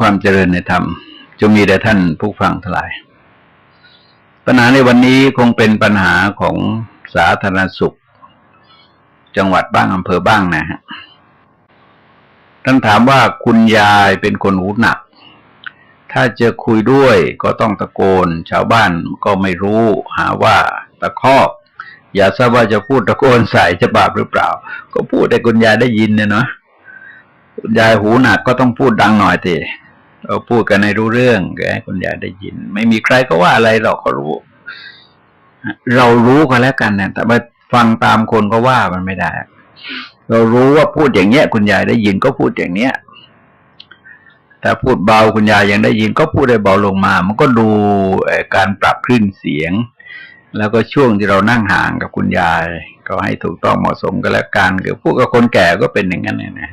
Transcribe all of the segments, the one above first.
ความเจริญในธรรมจงมีแด่ท่านผู้ฟังทั้งหลาย ปัญหาในวันนี้คงเป็นปัญหาของสาธารณสุข จังหวัดบ้างอำเภอบ้างนะฮะท่านถามว่าคุณยายเป็นคนหูหนัก ถ้าจะคุยด้วยก็ต้องตะโกน ชาวบ้านก็ไม่รู้หาว่าตะคอกอย่าทราบว่าจะพูดตะโกนใส่จะบาปหรือเปล่า ก็พูดแต่คุณยายได้ยินเนี่ยเนาะคุณยายหูหนักก็ต้องพูดดังหน่อยที เราพูดกันในรู้เรื่องแกคุณยายได้ยิน ไม่มีใครก็ว่าอะไรหรอกเขารู้ เรารู้ก็แล้วกันนะแต่ไปฟังตามคนก็ว่ามันไม่ได้ เรารู้ว่าพูดอย่างเนี้ย คุณยายได้ยินก็พูดอย่างเนี้ยแต่พูดเบาคุณยายยังได้ยินก็พูดได้เบาลงมา มันก็ดูการปรับคลื่นเสียง แล้วก็ช่วงที่เรานั่งห่างกับคุณยาย ก็ให้ถูกต้องเหมาะสมกันแล้วกันคือพูดกับคนแก่ก็เป็นอย่างนั้นเนี่ยนะ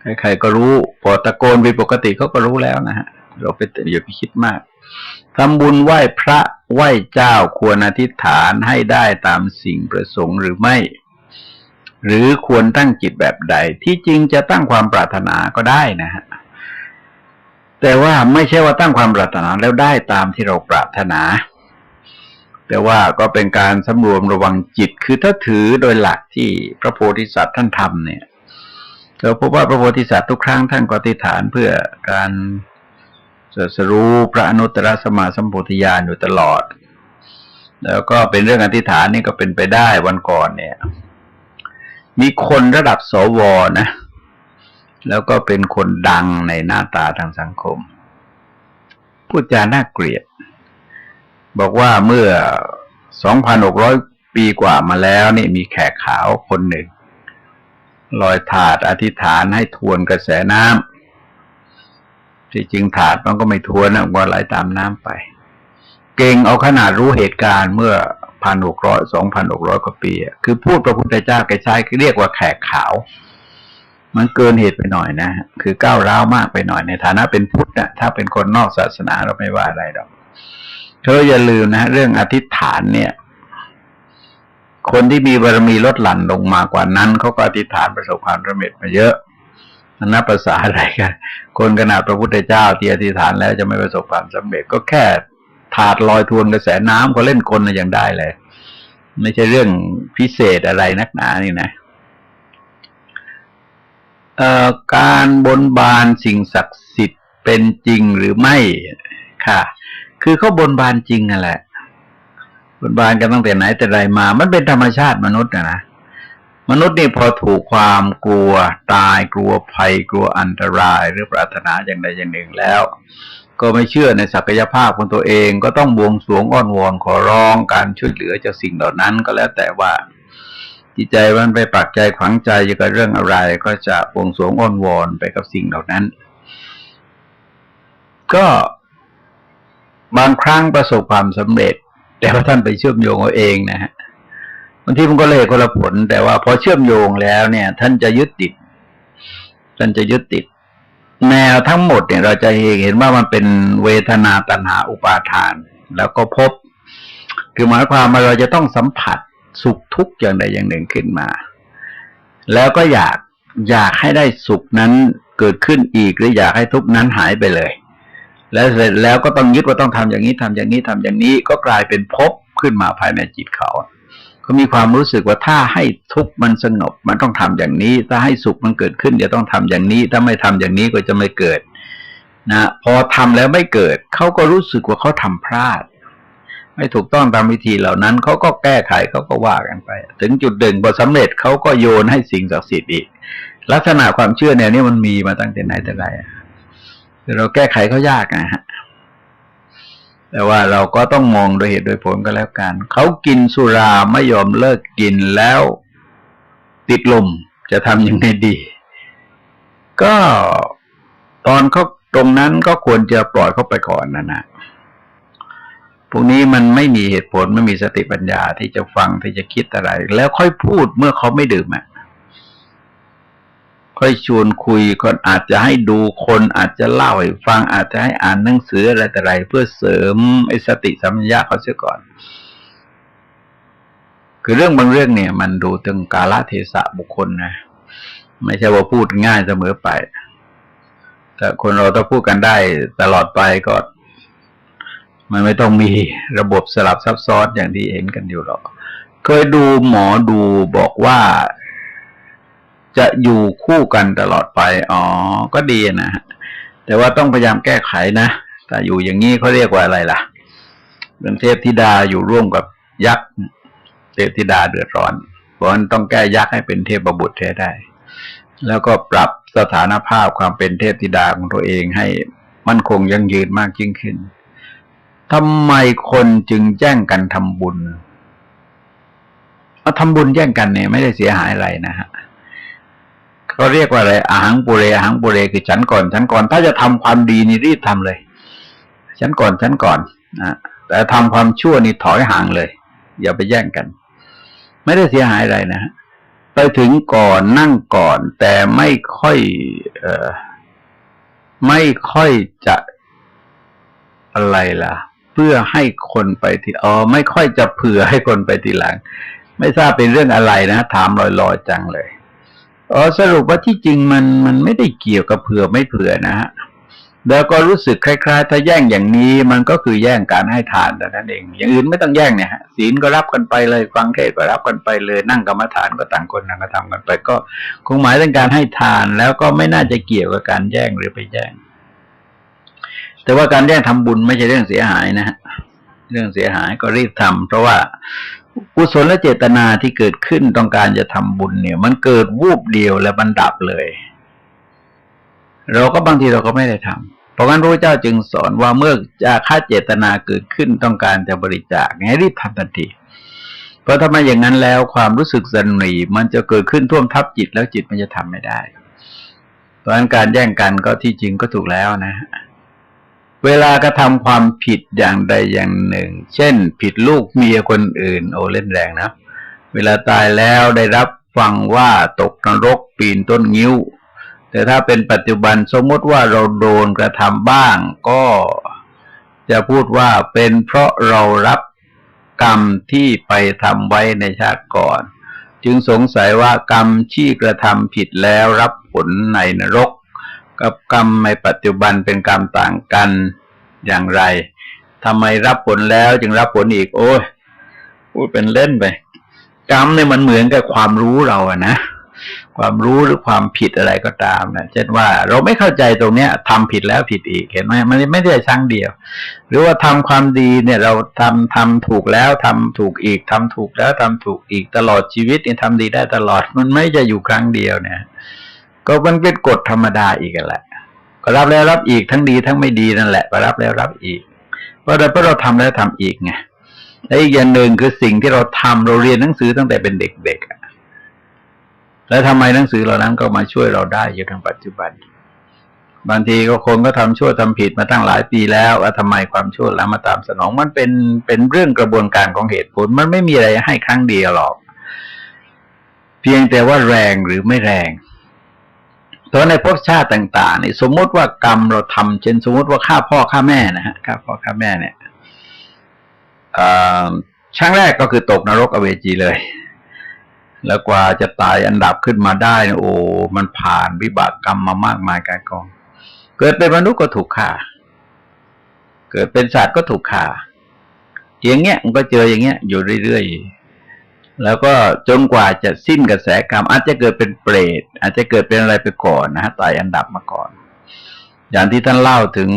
ใครๆก็รู้พอตะโกนไปปกติเขาก็รู้แล้วนะฮะ เราไปอย่าไปคิดมากทำบุญไหว้พระไหว้เจ้าควรอธิษฐานให้ได้ตามสิ่งประสงค์หรือไม่ หรือควรตั้งจิตแบบใด ที่จริงจะตั้งความปรารถนาก็ได้นะฮะแต่ว่าไม่ใช่ว่าตั้งความปรารถนาแล้วได้ตามที่เราปรารถนา แต่ว่าก็เป็นการสำรวมระวังจิตคือถ้าถือโดยหลักที่พระโพธิสัตว์ท่านทำเนี่ย เราพบว่าพระโพธิสัตว์ทุกครั้งท่านก็ติฐานเพื่อการสรู้พระอนุตตรสมาสัมโพธิญาณอยู่ตลอด แล้วก็เป็นเรื่องอธิษฐานนี่ก็เป็นไปได้วันก่อนเนี่ย มีคนระดับสวนะ แล้วก็เป็นคนดังในหน้าตาทางสังคม พูดจาน่าเกลียด บอกว่าเมื่อ2,600ปีกว่ามาแล้วนี่มีแขกขาวคนหนึ่ง ลอยถาดอธิษฐานให้ทวนกระแสน้ำที่จริงถาดมันก็ไม่ทวนนะว่าไหลตามน้ำไป เก่งเอาขนาดรู้เหตุการณ์เมื่อพันหกร้อยสองพันหกร้อยกว่าปี คือพูดพระพุทธเจ้าแกใช้เรียกว่าแขกขาว มันเกินเหตุไปหน่อยนะ คือก้าวร้าวมากไปหน่อยในฐานะเป็นพุทธนะถ้าเป็นคนนอกศาสนาเราไม่ว่าอะไรหรอกเธออย่าลืมนะ เรื่องอธิษฐานเนี่ย คนที่มีบารมีลดหลั่นลงมากว่านั้นเขาก็อธิษฐานประสบความสำเร็จมาเยอะนับภาษาอะไรกัน คนขนาดพระพุทธเจ้าที่อธิษฐานแล้วจะไม่ประสบความสำเร็จ ก็แค่ถาดลอยทวนกระแสน้ำก็เล่นคนอย่างได้เลย ไม่ใช่เรื่องพิเศษอะไรนักหนานี่นะการบนบานสิ่งศักดิ์สิทธิ์เป็นจริงหรือไม่ค่ะ คือเขาบนบานจริงนั่นแหละ บนบานกันตั้งแต่ไหนแต่ไรมา มันเป็นธรรมชาติมนุษย์นะนะมนุษย์นี่พอถูกความกลัวตายกลัวภัยกลัวอันตราย หรือปรารถนาอย่างใดอย่างหนึ่งแล้ว ก็ไม่เชื่อในศักยภาพของตัวเองก็ต้องบวงสรวงอ้อนวอนขอร้องการช่วยเหลือจากสิ่งเหล่านั้นก็แล้วแต่ว่าจิตใจมันไปปักใจขวังใจอยู่กับเรื่องอะไร ก็จะบวงสรวงอ้อนวอนไปกับสิ่งเหล่านั้น ก็บางครั้งประสบความสำเร็จ แต่ว่าท่านไปเชื่อมโยงเอาเองนะฮะบางทีมันก็เลยคนละผล แต่ว่าพอเชื่อมโยงแล้วเนี่ย ท่านจะยึดติด ท่านจะยึดติด แนวทั้งหมดเนี่ยเราจะเห็นว่ามันเป็นเวทนาตัณหาอุปาทาน แล้วก็พบ คือหมายความว่าเราจะต้องสัมผัสสุขทุกข์อย่างใดอย่างหนึ่งขึ้นมา แล้วก็อยากอยากให้ได้สุขนั้นเกิดขึ้นอีกหรืออยากให้ทุกข์นั้นหายไปเลย แล้วเสร็จแล้วก็ต้องยึดว่าต้องทำอย่างนี้ทำอย่างนี้ทำอย่างนี้ ก็กลายเป็นภพขึ้นมาภายในจิตเขาเขามีความรู้สึกว่าถ้าให้ทุกข์มันสงบ มันต้องทำอย่างนี้ ถ้าให้สุขมันเกิดขึ้นจะต้องทำอย่างนี้ ถ้าไม่ทำอย่างนี้ก็จะไม่เกิดนะพอทำแล้วไม่เกิดเขาก็รู้สึกว่าเขาทำพลาด ไม่ถูกต้องตามวิธีเหล่านั้นเขาก็แก้ไขเขาก็ว่ากันไป ถึงจุดเด่นพอสำเร็จเขาก็โยนให้สิ่งศักดิ์สิทธิ์อีก ลักษณะความเชื่อแนวนี้มันมีมาตั้งแต่ไหนแต่ไรือเราแก้ไขเขายากนะฮะแต่ว่าเราก็ต้องมองโดยเหตุโดยผลก็แล้วกันเขากินสุราไม่ยอมเลิกกินแล้ว ติดลมจะทำยังไงดี ก็ตอนเขาตรงนั้นก็ควรจะปล่อยเขาไปก่อนนะนะพวกนี้มันไม่มีเหตุผลไม่มีสติปัญญาที่จะฟังที่จะคิดอะไร แล้วค่อยพูดเมื่อเขาไม่ดื่มอะ ค่อยชวนคุยคนอาจจะให้ดูคนอาจจะเล่าให้ฟังอาจจะให้อ่านหนังสืออะไรแต่ไรเพื่อเสริมไอ้สติสัมปชัญญะเขาเสียก่อน คือเรื่องบางเรื่องเนี่ย มันดูถึงกาลเทศะบุคคลนะไม่ใช่ว่าพูดง่ายเสมอไป แต่คนเราถ้าพูดกันได้ตลอดไปก็ มันไม่ต้องมีระบบสลับซับซ้อนอย่างที่เห็นกันอยู่หรอก เคยดูหมอดูบอกว่า จะอยู่คู่กันตลอดไป อ๋อ ก็ดีนะแต่ว่าต้องพยายามแก้ไขนะแต่อยู่อย่างนี้เขาเรียกว่าอะไรล่ะเป็นเทพธิดาอยู่ร่วมกับยักษ์เทพธิดาเดือดร้อน เพราะนั้นต้องแก้ยักษ์ให้เป็นเทพบุตรให้ได้ แล้วก็ปรับสถานภาพความเป็นเทพธิดาของตัวเองให้มั่นคงยั่งยืนมากยิ่งขึ้นทำไมคนจึงแย่งกันทำบุญเอาทำบุญแย่งกันเนี่ยไม่ได้เสียหายอะไรนะฮะ เขาเรียกว่าอะไรอาหังปุเรอาหังปุเรคือฉันก่อน ฉันก่อน ถ้าจะทำความดีนี่รีบทำเลย ฉันก่อนฉันก่อนนะแต่ทำความชั่วนี่ถอยห่างเลย อย่าไปแย่งกัน ไม่ได้เสียหายอะไรนะฮะไปถึงก่อนนั่งก่อน แต่ไม่ค่อย เออไม่ค่อยจะอะไรล่ะ เพื่อให้คนไปที่อ๋อไม่ค่อยจะเผื่อให้คนไปทีหลัง ไม่ทราบเป็นเรื่องอะไรนะ ถามลอยๆจังเลย อ๋อสรุปว่าที่จริงมันมันไม่ได้เกี่ยวกับเผื่อไม่เผื่อนะฮะแล้วก็รู้สึกคล้ายๆ ถ้าแย่งอย่างนี้มันก็คือแย่งการให้ทานแต่นั้นเอง อย่างอื่นไม่ต้องแย่งเนี่ยฮะศีลก็รับกันไปเลยฟังเทศก็รับกันไปเลย นั่งกรรมฐานก็ต่างคนต่างกระทำกันไป ก็คงหมายถึงการให้ทานแล้วก็ไม่น่าจะเกี่ยวกับการแย่งหรือไปแย่ง แต่ว่าการแย่งทำบุญไม่ใช่เรื่องเสียหายนะฮะ เรื่องเสียหายก็รีบทำเพราะว่ากุศลและเจตนาที่เกิดขึ้นต้องการจะทำบุญเนี่ย มันเกิดวูบเดียวและบันดับเลย เราก็บางทีเราก็ไม่ได้ทำเพราะงั้นพระเจ้าจึงสอนว่าเมื่อจะค่าเจตนาเกิดขึ้นต้องการจะบริจาคให้รีบทำทันทีเพราะถ้าม่อย่างนั้นแล้วความรู้สึกสันนีมันจะเกิดขึ้นท่วมทับจิตแล้วจิตมันจะทำไม่ได้ เพราะฉะนั้นการแย่งกันก็ที่จริงก็ถูกแล้วนะฮะ เวลากระทำความผิดอย่างใดอย่างหนึ่ง เช่น ผิดลูกเมียคนอื่น โอเล่นแรงนะ เวลาตายแล้วได้รับฟังว่าตกนรกปีนต้นงิ้ว แต่ถ้าเป็นปัจจุบันสมมติว่าเราโดนกระทำบ้าง ก็จะพูดว่าเป็นเพราะเรารับกรรมที่ไปทำไว้ในชาติก่อน จึงสงสัยว่ากรรมที่กระทำผิดแล้วรับผลในนรก กับกรรมในปัจจุบันเป็นกรรมต่างกันอย่างไรทำไมรับผลแล้วจึงรับผลอีก โอ้ยพูดเป็นเล่นไปกรรมเนี่ยมันเหมือนกับความรู้เราอะนะความรู้หรือความผิดอะไรก็ตามนะเช่นว่าเราไม่เข้าใจตรงเนี้ยทำผิดแล้วผิดอีกเห็นไหมมันไม่ได้ชั้งเดียว หรือว่าทำความดีเนี่ย เราทำทำถูกแล้วทำถูกอีกทำถูกแล้วทำถูกอีกตลอดชีวิตเนี่ยทำดีได้ตลอดมันไม่จะอยู่ครั้งเดียวเนี่ย ก็มันเป็นกฎธรรมดาอีกแหละก็รับแล้วรับอีกทั้งดีทั้งไม่ดีนั่นแหละก็รับแล้วรับอีก เพราะเราเพราะเราทำแล้วทำอีกไงและอีกอย่างหนึ่งคือสิ่งที่เราทำเราเรียนหนังสือตั้งแต่เป็นเด็กๆแล้วทำไมหนังสือเหล่านั้นก็มาช่วยเราได้อยู่ในปัจจุบัน บางทีก็คนก็ทำชั่วทำผิดมาตั้งหลายปีแล้วว่าทำไมความชั่วแล้วมาตามสนองมันเป็นเป็นเรื่องกระบวนการของเหตุผล มันไม่มีอะไรให้ครั้งเดียวหรอก เพียงแต่ว่าแรงหรือไม่แรง เพราะในภพชาติต่างๆนี่สมมติว่ากรรมเราทำเช่นสมมติว่าฆ่าพ่อฆ่าแม่นะฮะฆ่าพ่อฆ่าแม่เนี่ยช่างแรกก็คือตกนรกอเวจีเลย แล้วกว่าจะตายอันดับขึ้นมาได้โอ้มันผ่านวิบากกรรมมามากมายกายกอง เกิดเป็นมนุษย์ก็ถูกฆ่า เกิดเป็นสัตว์ก็ถูกฆ่าอย่างเงี้ยมันก็เจออย่างเงี้ยอยู่เรื่อยๆ แล้วก็จนกว่าจะสิ้นกระแสกรรม อาจจะเกิดเป็นเปรต อาจจะเกิดเป็นอะไรไปก่อนนะฮะตายอันดับมาก่อน อย่างที่ท่านเล่าถึง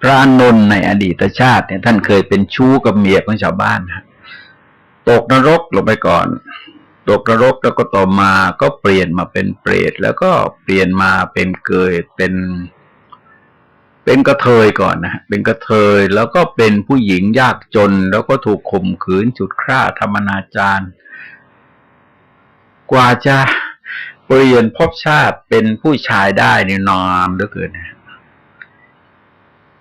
พระนนท์ในอดีตชาติเนี่ยท่านเคยเป็นชู้กับเมียของชาวบ้านฮะตกนรกลงไปก่อน ตกนรกแล้วก็ต่อมาก็เปลี่ยนมาเป็นเปรต แล้วก็เปลี่ยนมาเป็นเกยเป็น เป็นกระเทยก่อนนะเป็นกระเทยแล้วก็เป็นผู้หญิงยากจน แล้วก็ถูกข่มขืนจุดฆ่าธรรมนาจารกว่าจะเปลี่ยนพบชาติเป็นผู้ชายได้นี่นานเหลือเกินนะ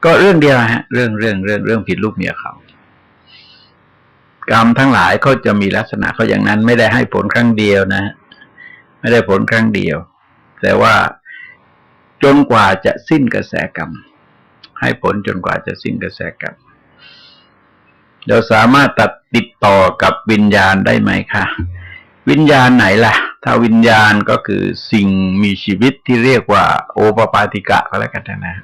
ก็เรื่องเดียวฮะ เรื่องเรื่องเรื่องเรื่องผิดลูกเมียเขากรรมทั้งหลายเขาจะมีลักษณะเขาอย่างนั้นไม่ได้ให้ผลครั้งเดียวนะ ไม่ได้ผลครั้งเดียว แต่ว่าจนกว่าจะสิ้นกระแสกรรม ให้ผลจนกว่าจะสิ้นกระแสกรรมเราสามารถตัดติดต่อกับวิญญาณได้ไหมคะ วิญญาณไหนล่ะ ถ้าวิญญาณก็คือสิ่งมีชีวิตที่เรียกว่า โอปปาติกะก็แล้วกันนะ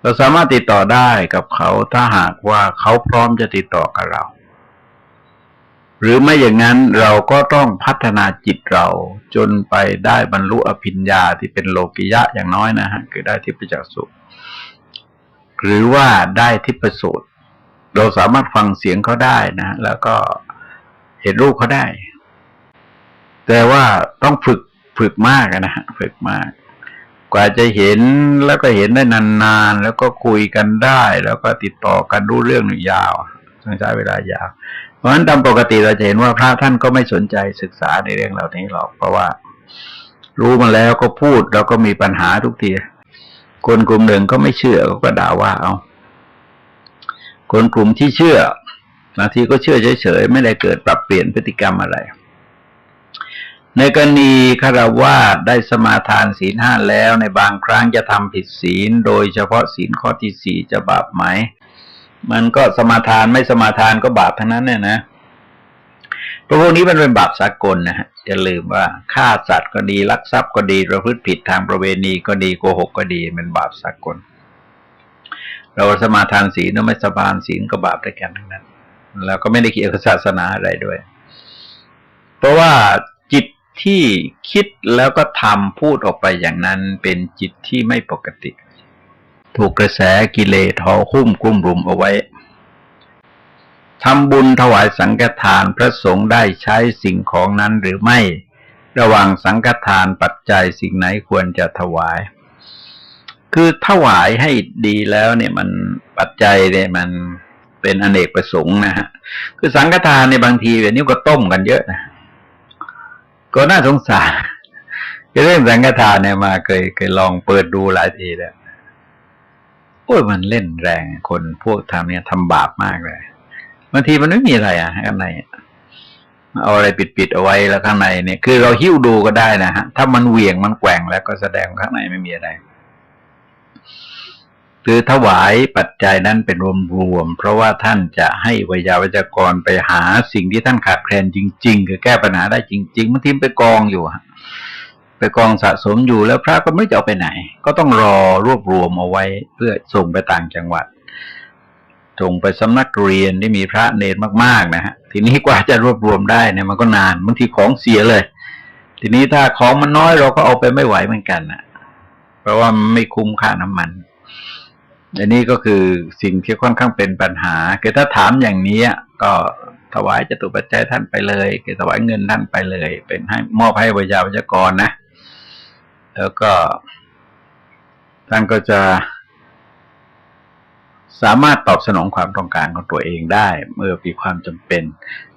เราสามารถติดต่อได้กับเขาถ้าหากว่าเขาพร้อมจะติดต่อกับเรา หรือไม่อย่างนั้นเราก็ต้องพัฒนาจิตเราจนไปได้บรรลุอภิญญาที่เป็นโลกิยะอย่างน้อยนะฮะ คือได้ทิพจักสุ หรือว่าได้ทิพสูตร เราสามารถฟังเสียงเขาได้นะ แล้วก็เห็นรูปเขาได้ แต่ว่าต้องฝึกฝึกมากนะฮะฝึกมาก กว่าจะเห็นแล้วก็เห็นได้นานๆ แล้วก็คุยกันได้ แล้วก็ติดต่อกันรู้เรื่องหนึ่งยาวต้องใช้เวลายาว เพราะฉะนั้นตามปกติเราจะเห็นว่าพระท่านก็ไม่สนใจศึกษาในเรื่องเหล่านี้หรอก เพราะว่า รู้มาแล้วก็พูดแล้วก็มีปัญหาทุกที คนกลุ่มหนึ่งก็ไม่เชื่อก็ด่าว่าเอา คนกลุ่มที่เชื่อบางทีก็เชื่อเฉยๆไม่ได้เกิดปรับเปลี่ยนพฤติกรรมอะไร ในกรณีคารวาสได้สมาทานศีลห้าแล้วในบางครั้งจะทำผิดศีล โดยเฉพาะศีลข้อที่สี่จะบาปไหม มันก็สมาทานไม่สมาทานก็บาปทั้งนั้นเนี่ยนะ เพราะพวกนี้มันเป็นบาปสากลนะฮะอย่าลืมว่าฆ่าสัตว์ก็ดีลักทรัพย์ก็ดีประพฤติผิดทางประเวณีก็ดีโกหกก็ดีเป็นบาปสากล เราสมาทานศีลหรือไม่สมาทานศีลก็บาปด้วยกันทั้งนั้น แล้วก็ไม่ได้เกี่ยวกับศาสนาอะไรด้วย เพราะว่าจิตที่คิดแล้วก็ทำพูดออกไปอย่างนั้นเป็นจิตที่ไม่ปกติ ถูกกระแสกิเลสห่อหุ้มกลุ่มรุมเอาไว้ ทำบุญถวายสังฆทานพระสงฆ์ได้ใช้สิ่งของนั้นหรือไม่ ระหว่างสังฆทานปัจจัยสิ่งไหนควรจะถวาย คือถวายให้ดีแล้วเนี่ยมันปัจจัยเนี่ยมันเป็นอเนกประสงค์นะฮะ คือสังฆทานในบางทีแบบนี้ก็ต้มกันเยอะนะ ก็น่าสงสารเรื่องสังฆทานเนี่ยมาเคยเคยลองเปิดดูหลายทีแล้ว โอ้ยมันเล่นแรงคนพวกทำเนี่ยทำบาปมากเลย บางทีมันไม่มีอะไรอะข้างในเอาอะไรปิดๆเอาไว้แล้วข้างในเนี่ย คือเราหิ้วดูก็ได้นะฮะ ถ้ามันเหวี่ยงมันแกว่งแล้วก็แสดงข้างในไม่มีอะไร คือถวายปัจจัยนั้นเป็นรวมๆ เพราะว่าท่านจะให้วิยาวิจกรไปหาสิ่งที่ท่านขาดแคลนจริง ๆ คือแก้ปัญหาได้จริงๆบางทีไปกองอยู่ไปกองสะสมอยู่แล้วพระก็ไม่จะเอาไปไหน ก็ต้องรอรวบรวมเอาไว้เพื่อส่งไปต่างจังหวัด ส่งไปสำนักเรียนที่มีพระเนรมากๆนะฮะ ทีนี้กว่าจะรวบรวมได้เนี่ยมันก็นานบางทีของเสียเลย ทีนี้ถ้าของมันน้อยเราก็เอาไปไม่ไหวเหมือนกันนะเพราะว่าไม่คุ้มค่าน้ำมันอันนี้ก็คือสิ่งที่ค่อนข้างเป็นปัญหาคือถ้าถามอย่างนี้ก็ถวายจตุปัจจัยท่านไปเลยคือถวายเงินท่านไปเลย เป็นให้มอบให้วิยาวิจกรนะ แล้วก็ท่านก็จะ สามารถตอบสนองความต้องการของตัวเองได้ เมื่อมีความจำเป็น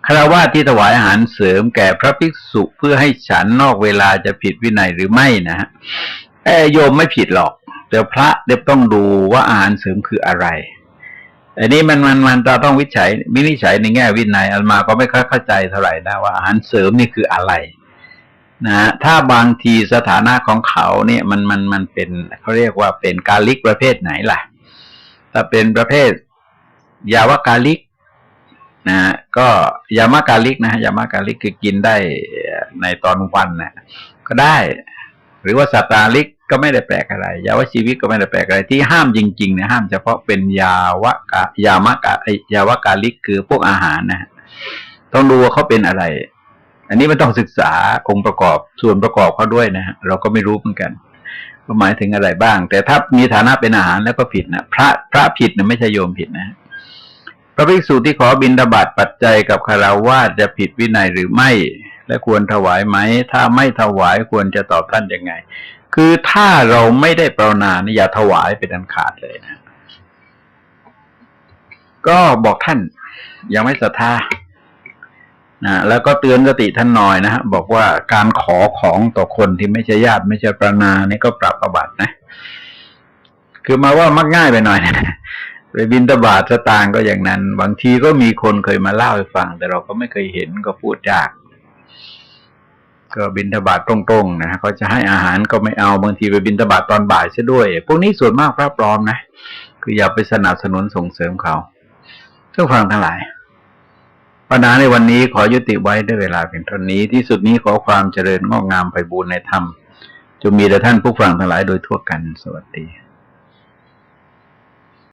คารวะที่ถวายอาหารเสริมแก่พระภิกษุเพื่อให้ฉันนอกเวลาจะผิดวินัยหรือไม่นะฮะโยมไม่ผิดหรอก แต่พระเด็บต้องดูว่าอาหารเสริมคืออะไรอันนี้มันมันมันจะต้องวิจัยวินิจฉัยในแง่วินัยอัลมาก็ไม่ค่อยเข้าใจเท่าไหร่นะว่าอาหารเสริมนี่คืออะไรนะถ้าบางทีสถานะของเขาเนี่ยมันมันมันเป็นเขาเรียกว่าเป็นกาลิกประเภทไหนล่ะ ถ้าเป็นประเภท ยาวกาลิกนะก็ยามากาลิกนะยามากาลิกคือกินได้ในตอนวันนะก็ได้ หรือว่าสัตตาลิกก็ไม่ได้แปลกอะไร ยาวชีวิตก็ไม่ได้แปลกอะไร ที่ห้ามจริงๆเนี่ยห้ามเฉพาะเป็นยาวกะยามากะยาวกาลิกคือพวกอาหารนะต้องดูว่าเขาเป็นอะไร อันนี้มันต้องศึกษาองค์ประกอบส่วนประกอบเขาด้วยนะฮะเราก็ไม่รู้เหมือนกัน ว่าหมายถึงอะไรบ้าง แต่ถ้ามีฐานะเป็นอาหารแล้วก็ผิดนะพระพระผิดนะไม่ใช่โยมผิดนะพระภิกษุที่ขอบินทบาทปัจจัยกับคาราวาสจะผิดวินัยหรือไม่ และควรถวายไหม ถ้าไม่ถวายควรจะตอบท่านยังไง คือถ้าเราไม่ได้ปรนนานอย่าถวายเป็นอันขาดเลยนะ ก็บอกท่านยังไม่ศรัทธา นะแล้วก็เตือนสติท่านหน่อยนะฮะบอกว่าการขอของต่อคนที่ไม่ใช่ญาติไม่ใช่ปรนนานี่ก็ปรับประบัตินะ คือมาว่ามักง่ายไปหน่อยนะไปบินตบาทสตางก็อย่างนั้น บางทีก็มีคนเคยมาเล่าให้ฟัง แต่เราก็ไม่เคยเห็นก็พูดยากก็บินทบาทตรงๆนะเขาจะให้อาหารก็ไม่เอาบางทีไปบินทบาทตอนบ่ายซะด้วย พวกนี้ส่วนมากพระปลอมนะ คืออย่าไปสนับสนุนส่งเสริมเขาเพื่อฟังทั้งหลาย ปัญหาในวันนี้ขอยุติไว้ด้วยเวลาเพียงเท่านี้ที่สุดนี้ขอความเจริญงอกงามไปบูรณนธรรมจงมีแด่ท่านผู้ฟังทั้งหลายโดยทั่วกันสวัสดี